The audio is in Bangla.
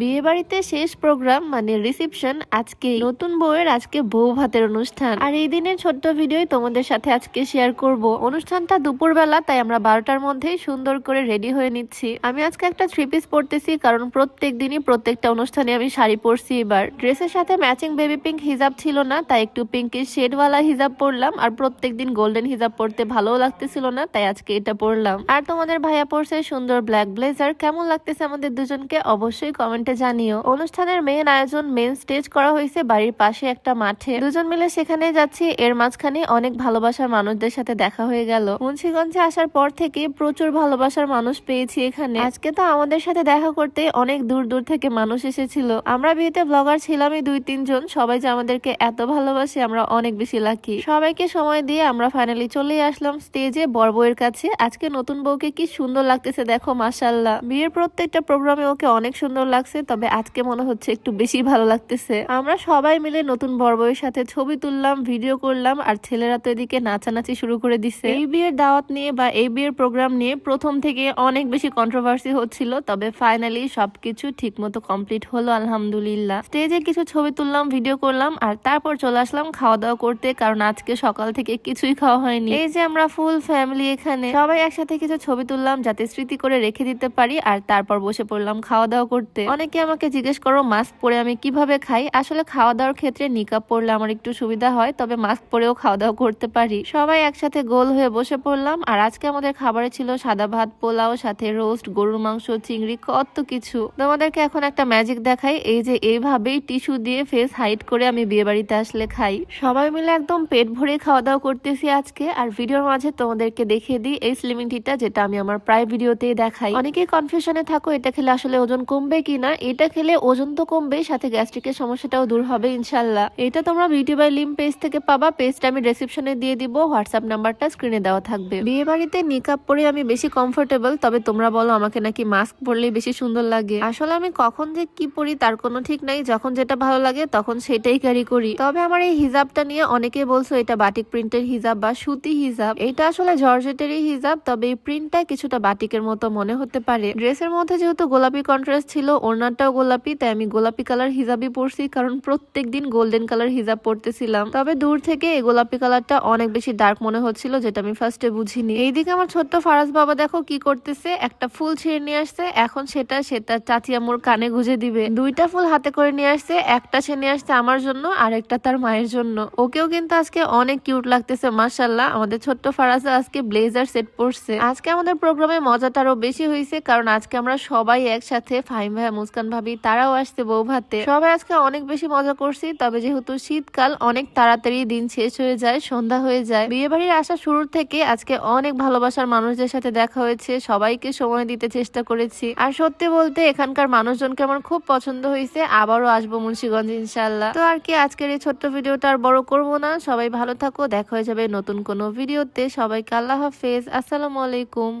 বিয়ে বাড়িতে শেষ প্রোগ্রাম মানে রিসেপশন, আজকে নতুন বউয়ের আজকে বউ ভাতের অনুষ্ঠান। আর এই দিনের ছোট্ট ভিডিওই তোমাদের সাথে আজকে শেয়ার করব। অনুষ্ঠানটা দুপুরবেলা, তাই আমরা বারোটার মধ্যেই সুন্দর করে রেডি হয়ে নিচ্ছি। আমি আজকে একটা থ্রি পিস পরতেছি, কারণ প্রত্যেক দিনই প্রত্যেকটা অনুষ্ঠানে আমি শাড়ি পরছি এবার। ড্রেসের সাথে ম্যাচিং বেবি পিঙ্ক হিজাব ছিল না, তাই একটু পিঙ্কের শেডওয়ালা হিজাব পরলাম, আর প্রত্যেক দিন গোল্ডেন হিজাব পরতে ভালোও লাগতেছিল না, তাই আজকে এটা পরলাম। আর তোমাদের ভাইয়া পরছে সুন্দর ব্ল্যাক ব্লেজার কেমন লাগতেছে আমাদের দুজনকে অবশ্যই কমেন্টে জানিও। অনুষ্ঠানের মেন আয়োজন মেন স্টেজ করা হয়েছে বাড়ির পাশে একটা মাঠে। দুজন মিলে সেখানে যাচ্ছি। এর মাঝখানে অনেক ভালোবাসার মানুষদের সাথে দেখা হয়ে গেল। মুন্সিগঞ্জে আসার পর থেকে প্রচুর ভালোবাসার মানুষ পেয়েছি এখানে। আজকে তো আমাদের সাথে দেখা করতে অনেক দূর দূর থেকে মানুষ এসেছিল। আমরা বিয়েতে ব্লগার ছিলামই দুই তিনজন। সবাই যে আমাদেরকে এত ভালোবাসে, আমরা অনেক বেশি লাকি সবাইকে সময় দিয়ে আমরা ফাইনালি চলে আসলাম স্টেজে বর বউয়ের কাছে। আজকে নতুন বউকে কি সুন্দর লাগতেছে দেখো মাসাল্লাহ বিয়ের প্রত্যেকটা প্রোগ্রামে ওকে অনেক সুন্দর লাগছে। তবে আজকে মনে হচ্ছে একটু বেশি ভালো লাগতেছে। আমরা সবাই মিলে নতুন বর বউয়ের সাথে ছবি তুললাম, ভিডিও করলাম, আর ছেলেরা তো এদিকে নাচানাচি শুরু করে দিছে। এই বিয়ের দাওয়াত নিয়ে বা এই বিয়ের প্রোগ্রাম নিয়ে প্রথম থেকে অনেক বেশি কন্ট্রোভার্সি হচ্ছিল, তবে ফাইনালি সবকিছু ঠিক মতো কমপ্লিট হলো, আলহামদুলিল্লাহ। স্টেজে কিছু ছবি তুললাম ভিডিও করলাম, আর তারপর চলে আসলাম খাওয়া দাওয়া করতে, কারণ আজকে সকাল থেকে কিছুই খাওয়া হয়নি। এই যে আমরা ফুল ফ্যামিলি এখানে, সবাই একসাথে কিছু ছবি তুললাম, যাতে স্মৃতি করে রেখে দিতে পারি, আর তারপর বসে পড়লাম খাওয়া দাওয়া করতে। অনেকে আমাকে জিজ্ঞেস করো, মাস্ক পরে আমি কীভাবে খাই? আসলে খাওয়া দাওয়ার ক্ষেত্রে নিকাপ পরলে আমার একটু সুবিধা হয়, তবে মাস্ক পরেও খাওয়া দাওয়া করতে পারি। সবাই একসাথে গোল হয়ে বসে পড়লাম, আর আজকে আমাদের খাবারে ছিল সাদা ভাত, পোলাও, সাথে রোস্ট, গরুর মাংস, চিংড়ি, কত কিছু। তোমাদেরকে এখন একটা ম্যাজিক দেখাই, এই যে এইভাবেই টিস্যু দিয়ে ফেস হাইড করে আমি বিয়ে বাড়িতে আসলে খাই। সবাই মিলে একদম পেট ভরে খাওয়া দাওয়া করতেছি আজকে, আর ভিডিওর মাঝে তোমাদেরকে দেখিয়ে দিই এই স্লিমিং টিটা যেটা আমি আমার প্রায় ভিডিওতেই দেখাই। অনেকেই কনফিউশনে থাকো, এটা খেলে আসলে ওজন কমবে কিনা? এটা খেলে ওজন তো কমবে, সাথে গ্যাস্ট্রিকের সমস্যাটাও দূর হবে, ইনশাল্লাহ। এটা তোমরা বিউটি বাই লিম পেজ থেকে পাবা পেজটা আমি ডেসক্রিপশনে দিয়ে দিব হোয়াটসঅ্যাপ নাম্বারটা স্ক্রিনে দেওয়া থাকবে। বিয়ে বাড়িতে নিকাপ পরে আমি বেশি কমফোর্টেবল তবে তোমরা বলো আমাকে নাকি মাস্ক পরলেই বেশি সুন্দর লাগে। আসলে আমি কখন যে কি পরি তার কোনো ঠিক নাই, যখন যেটা ভালো লাগে তখন সেটাই ক্যারি করি। তবে আমার এই হিজাবটা নিয়ে অনেকে বলছো, এটা বাটিক প্রিন্টের হিজাব বা সুতি হিজাব। এটা আসলে জর্জেটেরই হিজাব, তবে এই প্রিন্টটা কিছুটা বাটিকের মতো মনে হতে পারে। ড্রেসের মধ্যে যেহেতু গোলাপি কন্ট্রাস্ট ছিল ওড়নাটাও গোলাপি, তাই আমি গোলাপি কালার হিজাবই পরছি, কারণ প্রত্যেক দিন গোল্ডেন কালার হিজাব পরতেছিলাম। তবে দূর থেকে এই গোলাপি কালারটা অনেক বেশি ডার্ক মনে হচ্ছিল, যেটা আমি ফার্স্টে বুঝিনি। এইদিকে আমার ছোট্ট ফারাজ বাবা দেখো কি করতেছে, একটা ফুল ছিঁড়ে নিয়ে আসছে, এখন সেটা সেটা চাচি আমুর কানে গুজে দিবে। দুইটা ফুল হাতে করে নিয়ে আসছে, একটা সে নিয়ে আসছে আমার জন্য, আর একটা তার মায়ের জন্য। ওকেও কিন্তু আজকে অনেক কিউট লাগতেছে মার্শাল্লাহ আমাদের ছোট্ট ফারাজা আজকে ব্লেজার সেট পরছে। আজকে আমাদের প্রোগ্রামে মজাটা আরও বেশি হয়েছে কারণ আজকে আমরা সবাই একসাথে ফাইম ভাইয়া মুস্কান ভাবি, তারাও আসছে বউ ভাতে। সবাই আজকে অনেক বেশি মজা করছি, তবে যেহেতু শীতকাল, অনেক তাড়াতাড়ি দিন শেষ হয়ে যায়, সন্ধ্যা হয়ে যায়। বিয়ে বাড়ির আসা শুরুর থেকে আজকে অনেক ভালোবাসার মানুষদের সাথে দেখা হয়েছে, সবাইকে সময় দিতে চেষ্টা করেছি। আর সত্যি বলতে, এখানকার মানুষজনকে আমার খুব পছন্দ হয়েছে, আবারও আসব মুন্সিগঞ্জ ইনশাল্লাহ তো আর কি, আজকের এই ছোট্ট ভিডিওটা আর বড় করব না। সবাই ভালো থাকো, দেখা হয়ে যাবে নতুন কোনো ভিডিওতে। সবাইকে আল্লাহ হাফেজ। আসসালামু আলাইকুম।